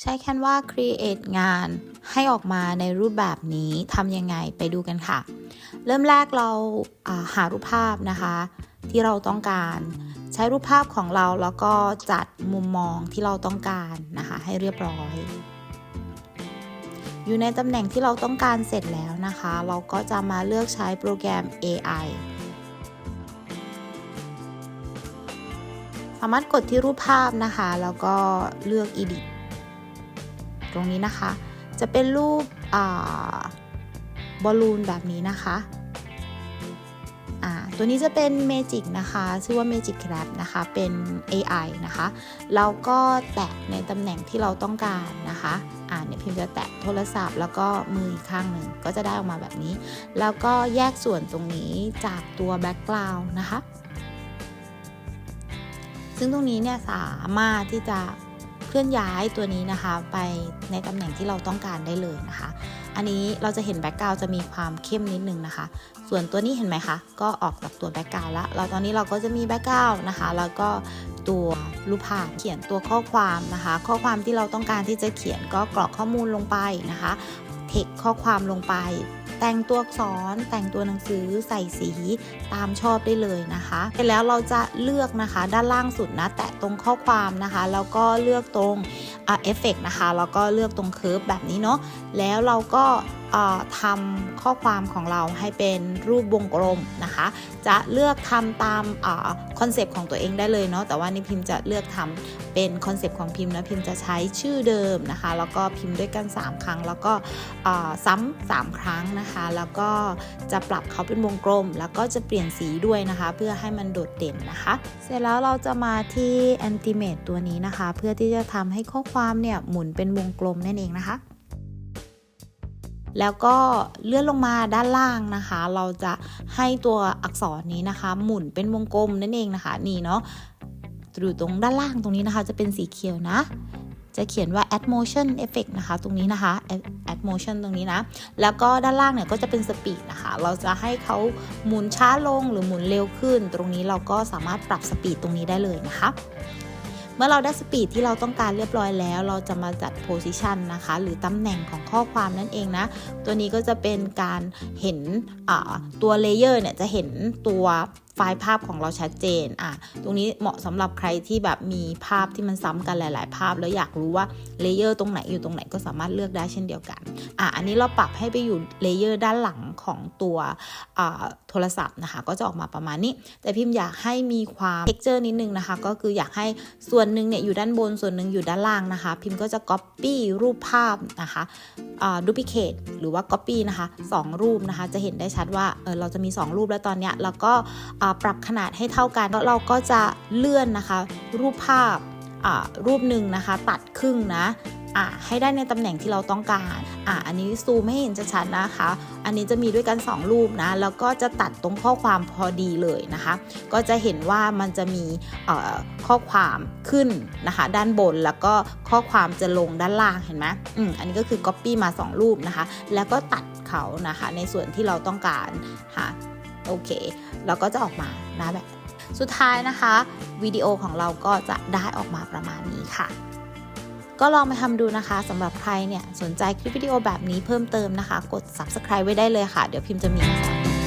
ใช้ Canva create งานให้ออกมาในรูปแบบนี้ทำยังไงไปดูกันค่ะ เริ่มแรกเราาหารูปภาพนะคะ ที่เราต้องการ ใช้รูปภาพของเราแล้วก็จัดมุมมองที่เราต้องการนะคะ ให้เรียบร้อย อยู่ในตำแหน่งที่เราต้องการเสร็จแล้วนะคะ เราก็จะมาเลือกใช้โปรแกรม AI สามารถกดที่รูปภาพนะคะ แล้วก็เลือก edit ตรงนี้นะคะ จะเป็นรูปบอลลูนแบบนี้นะคะตัวนี้จะเป็น Magic นะคะ ชื่อว่า Magic Crab นะคะ เป็น AI นะคะ แล้วก็แตะในตำแหน่งที่เราต้องการนะคะ อ่าเนี่ยพิมพ์จะแตะโทรศัพท์ แล้วก็มืออีกข้างหนึ่งก็จะได้ออกมาแบบนี้ แล้วก็แยกส่วนตรงนี้จากตัว Background นะคะ ซึ่งตรงนี้เนี่ยสามารถที่จะ เคลื่อนย้ายตัวนี้นะคะ ไปในตำแหน่งที่เราต้องการได้เลยนะคะ อันนี้เราจะเห็นแบ็กกราวจะมีความเข้มนิดนึงนะคะ ส่วนตัวนี้เห็นไหมคะ ก็ออกจากตัวแบ็กกราวแล้วเราตอนนี้เราก็จะมีแบ็กกราวนะคะ แล้วก็ตัวรูปภาพเขียนตัวข้อความนะคะ ข้อความที่เราต้องการที่จะเขียนก็กรอกข้อมูลลงไปนะคะ เทคข้อความลงไป แต่งตัวอักษรแต่งตัวหนังสือใส่สีตามชอบได้เลยนะคะเสร็จแล้วเราจะเลือกนะคะ ด้านล่างสุดนะ แตะตรงข้อความนะคะ แล้วก็เลือกตรงเอฟเฟกนะคะ แล้วก็เลือกตรงเคิร์ฟแบบนี้เนาะแล้วเราก็ทำข้อความของเราให้เป็นรูปวงกลมนะคะ จะเลือกทำตามคอนเซปต์ของตัวเองได้เลยเนาะแต่ว่านี่พิมพ์จะเลือกทำเป็นคอนเซปต์ของพิมพ์นะพิมพ์จะใช้ชื่อเดิมนะคะ แล้วก็พิมพ์ด้วยกัน 3 ครั้ง แล้วก็ซ้ำ3ครั้งนะคะแล้วก็จะปรับเขาเป็นวงกลม แล้วก็จะเปลี่ยนสีด้วยนะคะ เพื่อให้มันโดดเด่นนะคะ เสร็จแล้วเราจะมาที่ Animate ตัวนี้นะคะ เพื่อที่จะทำให้ข้อความเนี่ยหมุนเป็นวงกลมนั่นเองนะคะแล้วก็เลื่อนลงมาด้านล่างนะคะ เราจะให้ตัวอักษรนี้นะคะ หมุนเป็นวงกลมนั่นเองนะคะ นี่เนาะอยู่ตรงด้านล่างตรงนี้นะคะ จะเป็นสีเขียวนะ จะเขียนว่า add motion effect นะคะ ตรงนี้นะคะ add motion ตรงนี้นะ แล้วก็ด้านล่างเนี่ยก็จะเป็น speed นะคะ เราจะให้เขาหมุนช้าลงหรือหมุนเร็วขึ้น ตรงนี้เราก็สามารถปรับ speed ตรงนี้ได้เลยนะคะเมื่อเราได้สปีดที่เราต้องการเรียบร้อยแล้ว เราจะมาจัดโพซิชันนะคะ หรือตำแหน่งของข้อความนั่นเองนะ ตัวนี้ก็จะเป็นการเห็นตัวเลเยอร์เนี่ยจะเห็นตัว ฟล์ภาพของเราชัดเจนอะตรงนี้เหมาะสำหรับใครที่แบบมีภาพที่มันซ้ำกันหลาย ๆ ภาพ แล้วอยากรู้ว่าเลเยอร์ตรงไหนอยู่ตรงไหนก็สามารถเลือกได้เช่นเดียวกันอะอันนี้เราปรับให้ไปอยู่เลเยอร์ด้านหลังของตัวโทรศัพท์นะคะก็จะออกมาประมาณนี้ แต่พิมพ์อยากให้มีความเท็กเจอร์นิดนึงนะคะ ก็คืออยากให้ส่วนหนึ่งเนี่ยอยู่ด้านบนส่วนหนึ่งอยู่ด้านล่างนะคะ พิมพ์ก็จะ Copy รูปภาพนะคะ ดูพิเคทหรือว่า Copy นะคะ 2 รูปนะคะ จะเห็นได้ชัดว่าเออเราจะมี 2 รูปแล้วตอนเนี้ยแล้วก็ปรับขนาดให้เท่ากันแล้วเราก็จะเลื่อนนะคะ รูปภาพรูปหนึ่งนะคะ ตัดครึ่งนะ อะให้ได้ในตำแหน่งที่เราต้องการอะอันนี้ซูมให้เห็นชัดๆนะคะ อันนี้จะมีด้วยกัน 2 รูปนะ แล้วก็จะตัดตรงข้อความพอดีเลยนะคะ ก็จะเห็นว่ามันจะมีข้อความขึ้นนะคะ ด้านบนแล้วก็ข้อความจะลงด้านล่างเห็นไหมอืมอันนี้ก็คือ Copy มา 2 รูปนะคะ แล้วก็ตัดเขานะคะ ในส่วนที่เราต้องการค่ะโอเคแล้วก็จะออกมานะแบบสุดท้ายนะคะวิดีโอของเราก็จะได้ออกมาประมาณนี้ค่ะ ก็ลองไปทำดูนะคะสำหรับใครเนี่ยสนใจคลิปวิดีโอแบบนี้เพิ่มเติมนะคะ กด subscribe ไว้ได้เลยค่ะ เดี๋ยวพิมพ์จะมีมาสอน